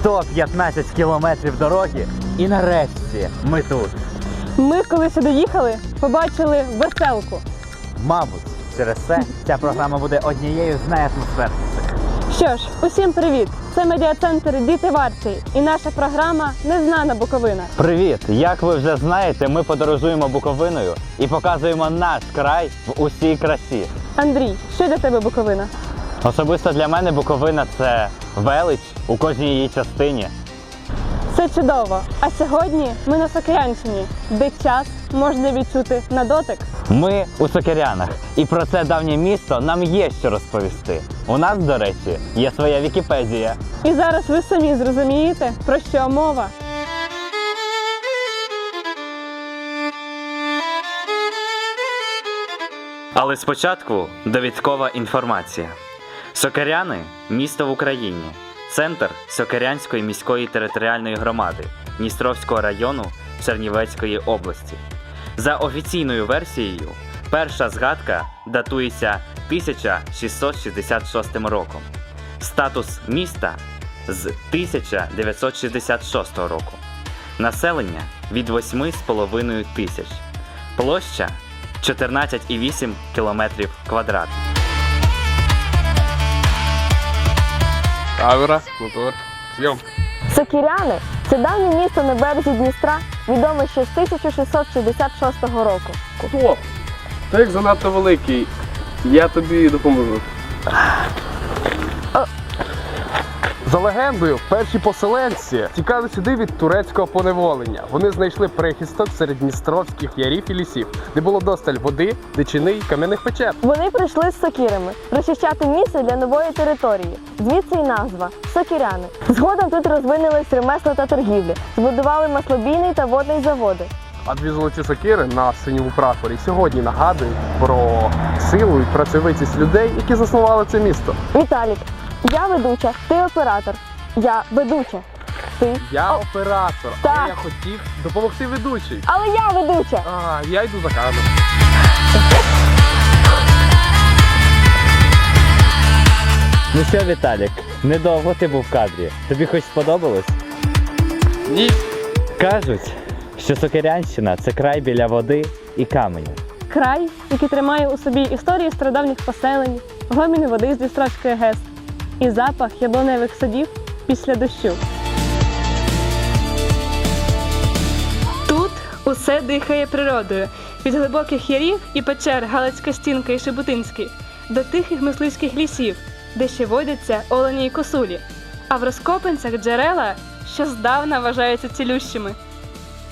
115 кілометрів дороги, і нарешті ми тут. Ми, коли сюди їхали, побачили веселку. Мабуть, через це ця програма буде однією з найатмосферніших. Що ж, усім привіт! Це медіа-центр Діти Варчий і наша програма Незнана Буковина. Привіт! Як ви вже знаєте, ми подорожуємо Буковиною і показуємо наш край в усій красі. Андрій, що для тебе Буковина? Особисто для мене Буковина це велич у кожній її частині. Це чудово. А сьогодні ми на Сокирянщині, де час можна відчути на дотик. Ми у Сокирянах, і про це давнє місто нам є що розповісти. У нас, до речі, є своя Вікіпедія. І зараз ви самі зрозумієте, про що мова. Але спочатку довідкова інформація. Сокиряни місто в Україні, центр Сокирянської міської територіальної громади Дністровського району Чернівецької області. За офіційною версією, перша згадка датується 1666 роком. Статус міста з 1966 року. Населення від 8,5 тисяч. Площа 14,8 кілометрів квадратних. Камера, мотор, зйом. Сокіряни це давнє місто на березі Дністра, відоме ще з 1666 року. Стоп! Ти як занадто великий. Я тобі допоможу. За легендою, перші поселенці тікали сюди від турецького поневолення. Вони знайшли прихисток серед дністровських ярів і лісів, де було досталь води, дичини й кам'яних печер. Вони прийшли з сокирами розчищати місце для нової території. Звідси й назва сокиряни. Згодом тут розвинулись ремесла та торгівлі, збудували маслобійний та водний заводи. А дві золоті сокири на синьому прапорі сьогодні нагадують про силу і працьовитість людей, які заснували це місто. Віталік, я ведуча, ти оператор. Я ведуча. Ти. Я оператор, Так. але я хотів допомогти ведучій. Але я ведуча. А, я йду за камеру. Ну що, Віталік, недовго ти був в кадрі. Тобі хоч сподобалось? Ні. Кажуть, що Сокирянщина це край біля води і каменю. Край, який тримає у собі історії стародавніх поселень, гоміни води з Дністровської ГЕС і запах яблуневих садів після дощу. Тут усе дихає природою. Від глибоких ярів і печер Галицька стінка і Шебутинський до тихих мисливських лісів, де ще водяться олені і косулі, а в розкопинцях джерела, що здавна вважаються цілющими.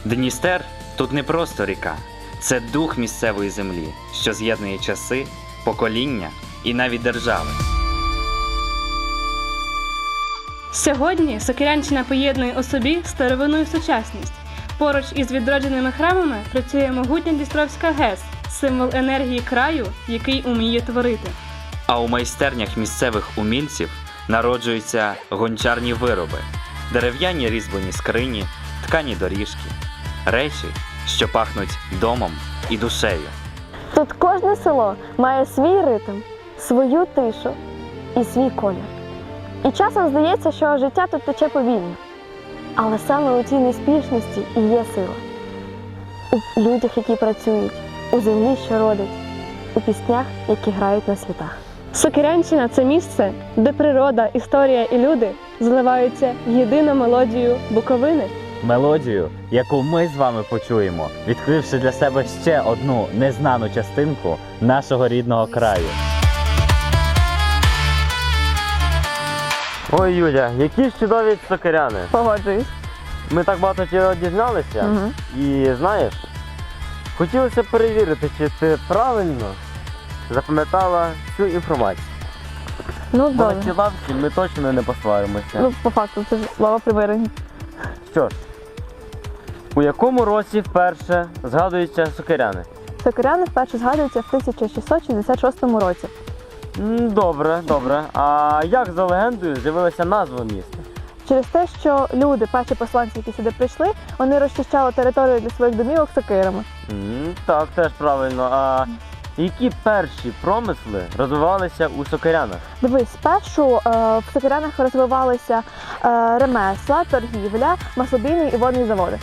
Дністер тут не просто ріка, це дух місцевої землі, що з'єднує часи, покоління і навіть держави. Сьогодні Сокирянщина поєднує у собі старовину і сучасність. Поруч із відродженими храмами працює могутня Дністровська ГЕС, символ енергії краю, який уміє творити. А у майстернях місцевих умільців народжуються гончарні вироби, дерев'яні різьблені скрині, ткані доріжки, речі, що пахнуть домом і душею. Тут кожне село має свій ритм, свою тишу і свій колір. І часом здається, що життя тут тече повільно. Але саме у цій неспішності і є сила. У людях, які працюють, у землі, що родить, у піснях, які грають на світах. Сокирянщина це місце, де природа, історія і люди зливаються в єдину мелодію Буковини. Мелодію, яку ми з вами почуємо, відкривши для себе ще одну незнану частинку нашого рідного краю. Ой, Юля, які ж чудові сокиряни. Погоджуюсь. Ми так багато чого дізналися. І знаєш, хотілося перевірити, чи ти правильно запам'ятала всю інформацію. Ну, Бо на цій лавці ми точно не посваримося. Ну, по факту, це ж слава примирення. Що ж, у якому році вперше згадуються сокиряни? Сокиряни вперше згадуються в 1666 році. Добре, добре. А як за легендою з'явилася назва міста? Через те, що люди, перші посланці, які сюди прийшли, вони розчищали територію для своїх домівок сокирами. М, Так, теж правильно. А які перші промисли розвивалися у сокирянах? Дивись, спершу е, в сокирянах розвивалися е, ремесла, торгівля, маслобійний і водний заводи.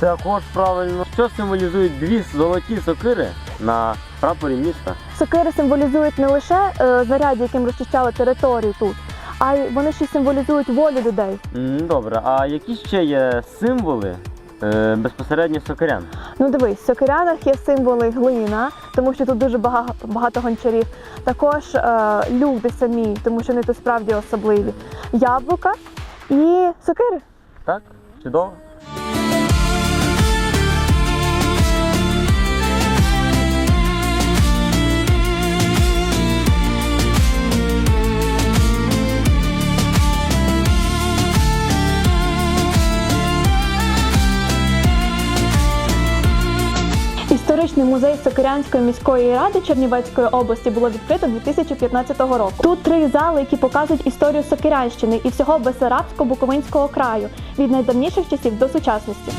Також правильно, що символізують дві золоті сокири на прапорі міста? Сокири символізують не лише е, заряддя, яким розчищали територію тут, а й вони ще й символізують волю людей. М, Добре, а які ще є символи е, безпосередньо сокирян? Ну дивись, в сокирянах є символи глина, тому що тут дуже багато, багато гончарів. Також е, люди самі, тому що вони тут справді особливі. Яблука і сокири. Так? Чудово? Історичний музей Сокирянської міської ради Чернівецької області було відкрито 2015 року. Тут три зали, які показують історію Сокирянщини і всього Бесарабсько-Буковинського краю від найдавніших часів до сучасності.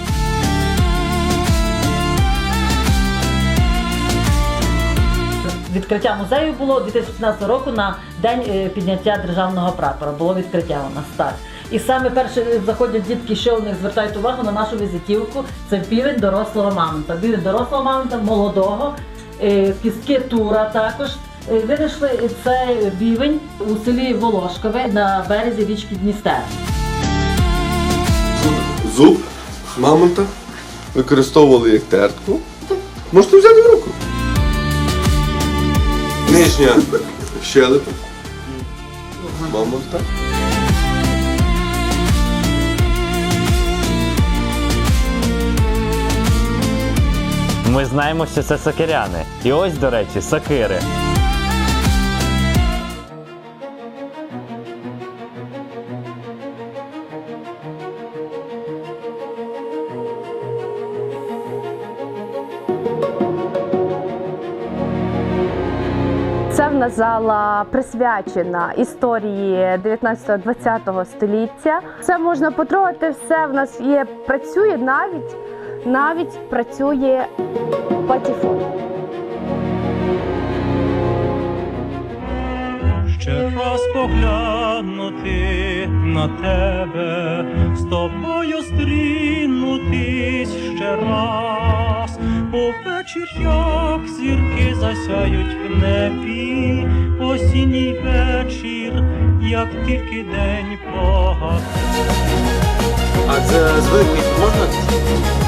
Відкриття музею було 2015 року на день е, підняття державного прапора. Було відкриття у нас так. І саме перше заходять дітки, що у них звертають увагу на нашу візитівку. Це півень дорослого мамонта. Півень дорослого мамонта, молодого, е, кістки тура також. Е, Винайшли цей бівень у селі Волошкове на березі річки Дністер. зуб мамонта використовували як тертку. Можете взяти в руку. Нижня щелепа мамонта. Ми знаємо, що це сокиряни. І ось, до речі, сокири. Це в нас зала присвячена історії 19-20 століття. Це можна потрогати все. В нас є працює навіть навіть працює патіфон. ще раз поглянути на тебе, з тобою стрінутись ще раз, увечір, як зірки засяють в небі, осінній вечір, як тільки день погасне. А це звикли можна?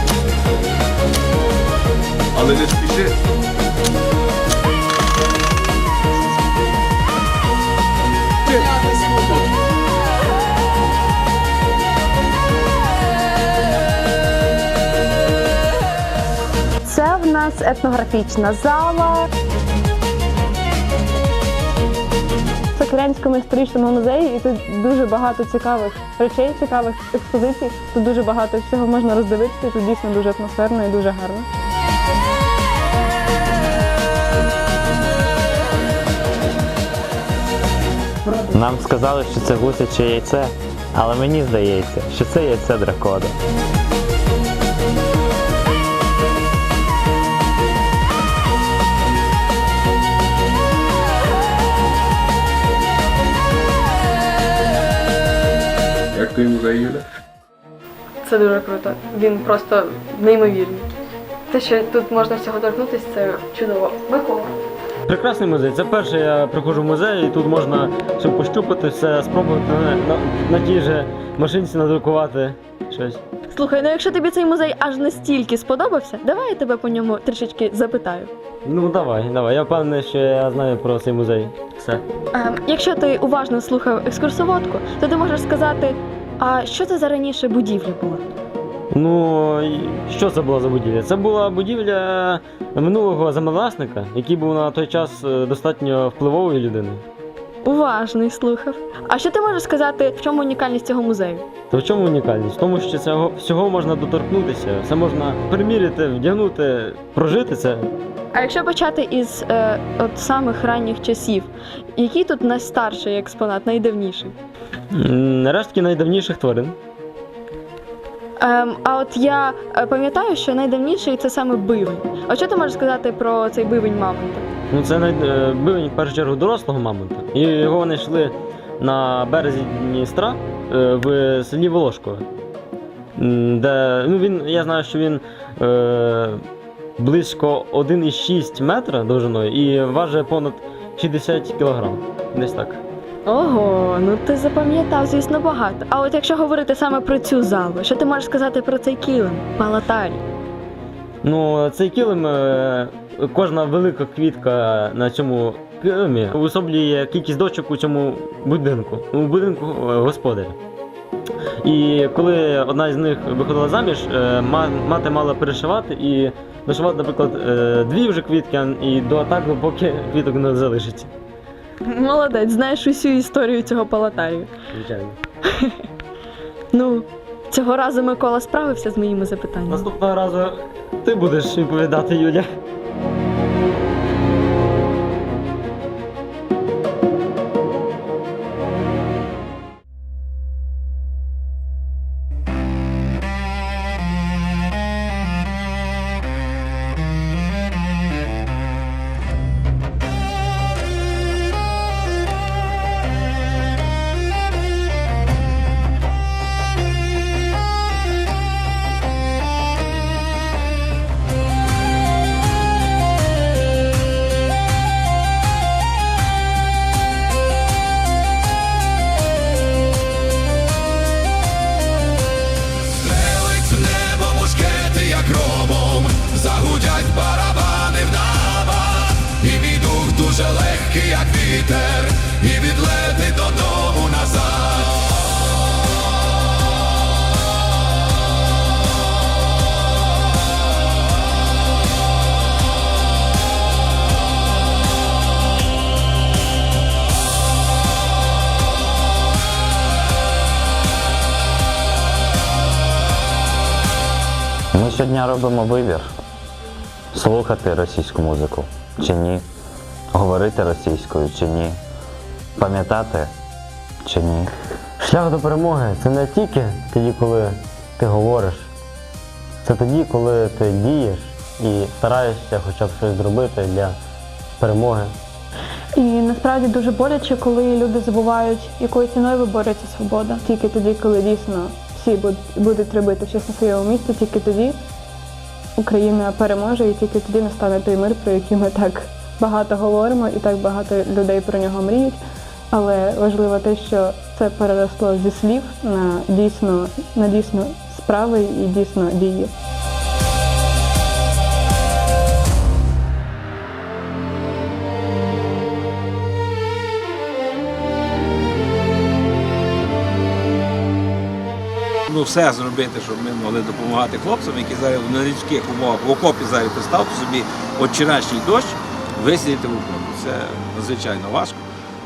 Але не спіши. Це в нас етнографічна зала. В Сокирянському історичному музеї і тут дуже багато цікавих речей, цікавих експозицій. Тут дуже багато всього можна роздивитися. Тут дійсно дуже атмосферно і дуже гарно. Нам сказали, що це гусяче яйце, але мені здається, що це яйце дракода. Як той музей Юля? Це дуже круто. Він просто неймовірний. Те, що тут можна всього торкнутися, це чудово. Микола. Прекрасний музей. Це перше я приходжу в музей, і тут можна щоб пощупати все, спробувати на, на, на тій же машинці надрукувати щось. Слухай, ну якщо тобі цей музей аж настільки сподобався, давай я тебе по ньому трішечки запитаю. Ну давай, давай. Я впевнений, що я знаю про цей музей. Все. Ем, якщо ти уважно слухав екскурсоводку, то ти можеш сказати, а що це за раніше будівля була? Ну що це була за будівля? Це була будівля минулого землевласника, який був на той час е, достатньо впливовою людиною. Уважний слухав. А що ти можеш сказати, в чому унікальність цього музею? То в чому унікальність? В тому, що цього всього можна доторкнутися, все можна приміряти, вдягнути, прожити це. А якщо почати із е, от самих ранніх часів, який тут найстарший експонат, найдавніший? Рештки найдавніших тварин. Ем, а от я е, пам'ятаю, що найдавніший це саме бивень. А що ти можеш сказати про цей бивень мамонта? Ну, це най- е, бивень, в першу чергу, дорослого мамонта. І його вони на березі Дністра е, в селі Волошкове. Де, ну, він, я знаю, що він е, близько 1,6 метра довжиною і важить понад 60 кілограм. Десь так. Ого, ну ти запам'ятав, звісно, багато. А от якщо говорити саме про цю залу, що ти можеш сказати про цей килим, палатарій? Ну, цей килим, е, кожна велика квітка на цьому килимі уособлює кількість дочок у цьому будинку, у будинку е, господаря. І коли одна з них виходила заміж, е, ма- мати мала перешивати і вишивати, наприклад, дві вже квітки, і до так, поки квіток не залишиться. Молодець, знаєш усю історію цього палатарію. Звичайно. Ну, цього разу Микола справився з моїми запитаннями. Наступного разу ти будеш відповідати, Юля. Щодня робимо вибір слухати російську музику чи ні, говорити російською чи ні, пам'ятати чи ні. Шлях до перемоги це не тільки тоді, коли ти говориш, це тоді, коли ти дієш і стараєшся хоча б щось зробити для перемоги. І насправді дуже боляче, коли люди забувають, якою ціною виборюється свобода. Тільки тоді, коли дійсно всі будуть робити щось на своєму місці, тільки тоді Україна переможе, і тільки тоді настане той мир, про який ми так багато говоримо, і так багато людей про нього мріють. Але важливо те, що це переросло зі слів на дійсно на дійсно справи і дійсно дії. Ну, все зробити, щоб ми могли допомагати хлопцям, які зараз в нелюдських умовах в окопі зараз представте собі от вчорашній дощ висидіти в окопі. Це надзвичайно важко.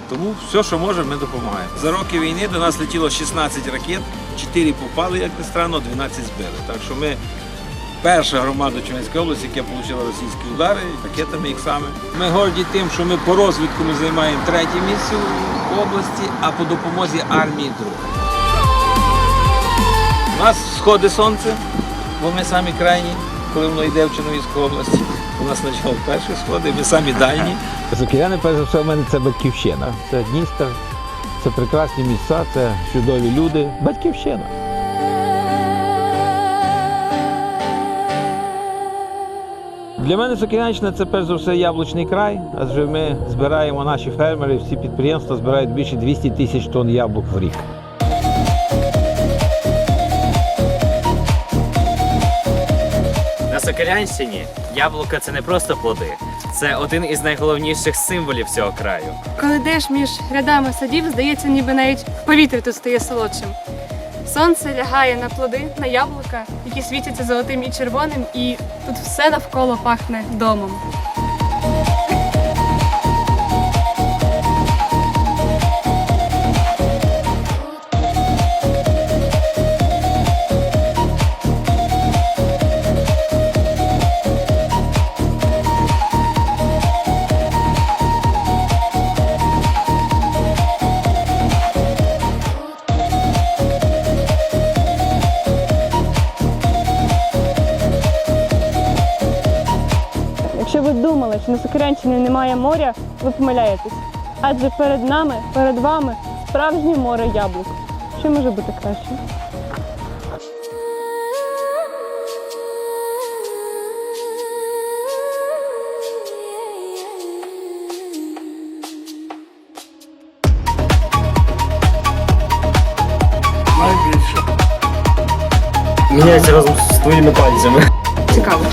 Тому все, що можемо, ми допомагаємо. За роки війни до нас летіло 16 ракет, 4 попали, як не странно, 12 збили. Так що ми перша громада Чернівської області, яка отримала російські удари ракетами їх саме. Ми горді тим, що ми по розвідку ми займаємо третє місце в області, а по допомозі армії друге. Сходить сонце, бо ми самі крайні, коли воно йде в Чернігівську область. У нас спочатку перші сходи, ми самі дальні. Сокиряни, перш за все, в мене це батьківщина. Це Дністер, це прекрасні місця, це чудові люди. Батьківщина. Для мене Сокирянщина це перш за все яблучний край, адже ми збираємо наші фермери, всі підприємства збирають більше 200 тисяч тонн яблук в рік. Сокирянщині яблука це не просто плоди, це один із найголовніших символів цього краю. Коли йдеш між рядами садів, здається, ніби навіть повітря тут стає солодшим. Сонце лягає на плоди, на яблука, які світяться золотим і червоним, і тут все навколо пахне домом. Немає моря, ви помиляєтесь. Адже перед нами, перед вами справжнє море яблук. Що може бути краще? Міняється разом з твоїми пальцями. Цікаво.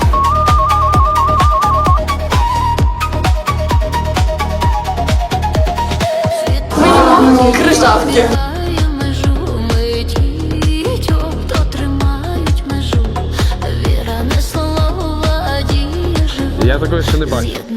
Живе. Я такого ще не бачив.